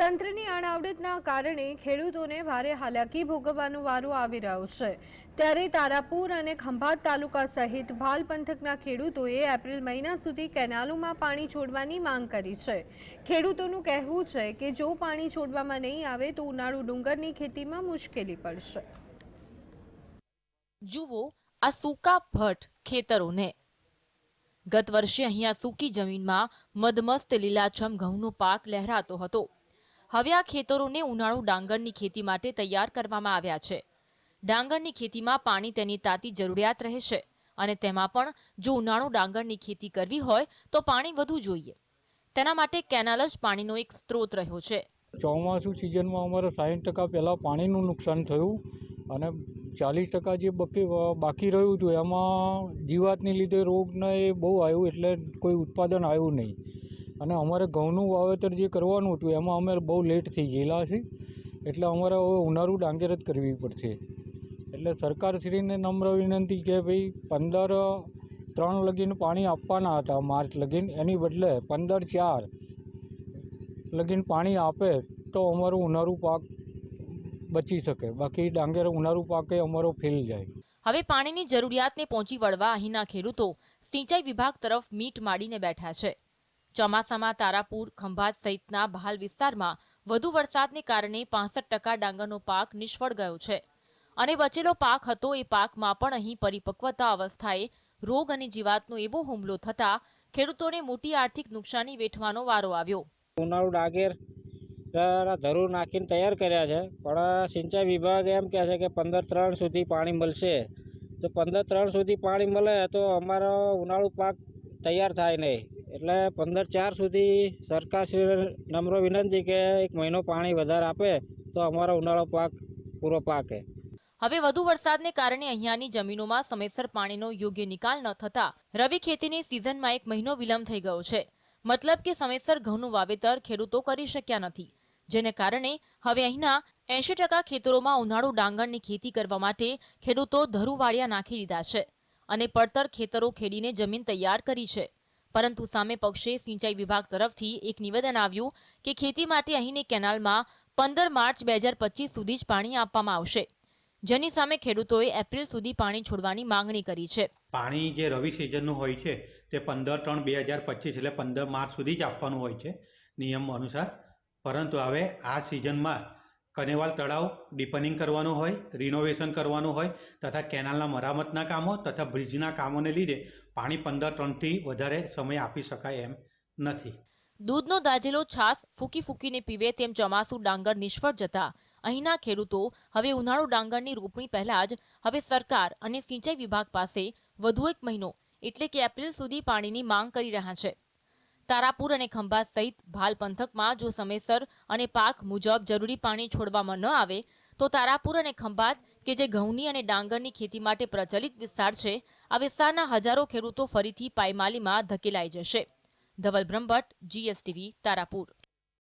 તંત્રની અણાવડતના કારણે ખેડૂતોને ભારે હાલાકી ભોગવવાનો વારો આવી રહ્યો છે. ત્યારે તારાપુર અને ખંભાત તાલુકા સહિત ભાલ પંથકના ખેડૂતોએ એપ્રિલ મહિના સુધી કેનાલોમાં પાણી છોડવાની માંગ કરી છે. ખેડૂતોનું કહેવું છે કે જો પાણી છોડવામાં નહીં આવે તો ઉનાળુ ડુંગરની ખેતીમાં મુશ્કેલી પડશે. જુઓ આ સૂકા ભટ્ટ ખેતરોને. ગત વર્ષે અહીંયા સૂકી જમીનમાં મધમસ્ત લીલાછમ ઘઉંનો પાક લહેરાતો હતો. હવે આ ખેતરોને ઉનાળુ ડાંગરની ખેતી માટે તૈયાર કરવામાં આવ્યા છે. ડાંગરની ખેતીમાં પાણી તેની તાતી જરૂરિયાત રહે છે અને તેમાં પણ જો ઉનાળુ ડાંગરની ખેતી કરવી હોય તો પાણી વધુ જોઈએ. તેના માટે કેનાલ જ પાણીનો એક સ્ત્રોત રહ્યો છે. ચોમાસું સિઝનમાં અમારે સાઠ ટકા પહેલાં પાણીનું નુકસાન થયું અને ચાલીસ ટકા જે બકી બાકી રહ્યું હતું, એમાં જીવાતને લીધે રોગને એ બહુ આવ્યું એટલે કોઈ ઉત્પાદન આવ્યું નહીં. અને અમારે ઘઉંનું વાવેતર જે કરવાનું હતું, એમાં અમે બહુ લેટ થઈ ગયેલા છે એટલે અમારે હવે ઉનાળુ ડાંગર જ કરવી પડશે. એટલે સરકારશ્રીને નમ્ર વિનંતી કે ભાઈ પંદર, ત્રણ લગીન પાણી આપવાના હતા માર્ચ લગીન. એની બદલે પંદર, ચાર લગીન પાણી આપે તો અમારું ઉનાળુ પાક બચી શકે. બાકી ડાંગર ઉનાળુ પાકે અમારો ફેલ જાય. હવે પાણીની જરૂરિયાતને પહોંચી વળવા અહીંના ખેડૂતો સિંચાઈ વિભાગ તરફ મીટ માડીને બેઠા છે. ચોમાસામાં તારાપુર, ખંભાત સહિતના બહાલ વિસ્તારમાં વધુ વરસાદને કારણે પાસઠ ટકા ડાંગરનો પાક નિષ્ફળ ગયો છે. અને બચેલો પાક હતો એ પાકમાં પણ અહીં પરિપક્વતા અવસ્થાએ રોગ અને જીવાતનો એવો હુમલો થતા ખેડૂતોને મોટી આર્થિક નુકસાની વેઠવાનો વારો આવ્યો. ઉનાળુ ડાંગેર ધરું નાખીને તૈયાર કર્યા છે, પણ સિંચાઈ વિભાગ એમ કહે છે કે પંદર ત્રણ સુધી પાણી મળશે. તો પંદર ત્રણ સુધી પાણી મળે તો અમારો ઉનાળુ પાક તૈયાર થાય નહીં. એટલે પંદર ચાર સુધી સરકારશ્રીને નમ્ર વિનંતી કે એક મહિનો પાણી વધારે આપે તો અમારો ઉનાળો પાક પૂરો પાકે. હવે વધુ વરસાદને કારણે અહીંયાની જમીનોમાં સમયસર પાણીનો યોગ્ય નિકાલ ન થતા રવિ ખેતીની સિઝનમાં એક મહિનો વિલંબ થઈ ગયો છે. મતલબ કે સમયસર ઘઉંનું વાવેતર ખેડૂતો કરી શક્યા નથી. જેને કારણે હવે અહીંના એંશી ટકા ખેતરોમાં ઉનાળુ ડાંગરની ખેતી કરવા માટે ખેડૂતો ધરુવાળિયા નાખી દીધા છે અને પડતર ખેતરો ખેડીને જમીન તૈયાર કરી છે. પરંતુ સામે પક્ષે સિંચાઈ વિભાગ તરફથી એક નિવેદન આવ્યું કે ખેતી માટે અહીંની કેનાલમાં પંદર માર્ચ બે હજાર પચીસ સુધી જ પાણી આપવામાં આવશે. જેની સામે ખેડૂતોએ એપ્રિલ સુધી પાણી છોડવાની માંગણી કરી છે. પાણી જે રવિ સિઝનનું હોય છે, તે પંદર ત્રણ બે હજાર પચીસ એટલે પંદર માર્ચ સુધી જ આપવાનું હોય છે નિયમ અનુસાર. પરંતુ હવે આ સિઝનમાં કનેવાલ તળાવ ડીપનિંગ કરવાનું હોય રિનોવેશન કરવાનું હોય તથા કેનાલના મરામતના કામો તથા બ્રિજના કામોને લીધે પાણી પંદર ત્રણથી વધારે સમય આપી શકાય એમ નથી. દૂધનો દાજેલો છાસ ફૂકી ફૂકીને પીવે તેમ ચોમાસુ ડાંગર નિષ્ફળ જતા અહીંના ખેડૂતો હવે ઉનાળુ ડાંગરની રોપણી પહેલા જ હવે સરકાર અને સિંચાઈ વિભાગ પાસે વધુ એક મહિનો એટલે કે એપ્રિલ સુધી પાણીની માંગ કરી રહ્યા છે. તારાપુર અને ખંભાત સહિત ભાલ પંથકમાં જો સમયસર અને પાક મુજબ જરૂરી પાણી છોડવામાં ન આવે, તો તારાપુર અને ખંભાત કે જે ઘઉંની અને ડાંગરની ખેતી માટે પ્રચલિત વિસ્તાર છે, આ વિસ્તારના હજારો ખેડૂતો ફરીથી પાયમાલીમાં ધકેલાઈ જશે. ધવલ બ્રહ્મભટ્ટ જીએસટીવી તારાપુર.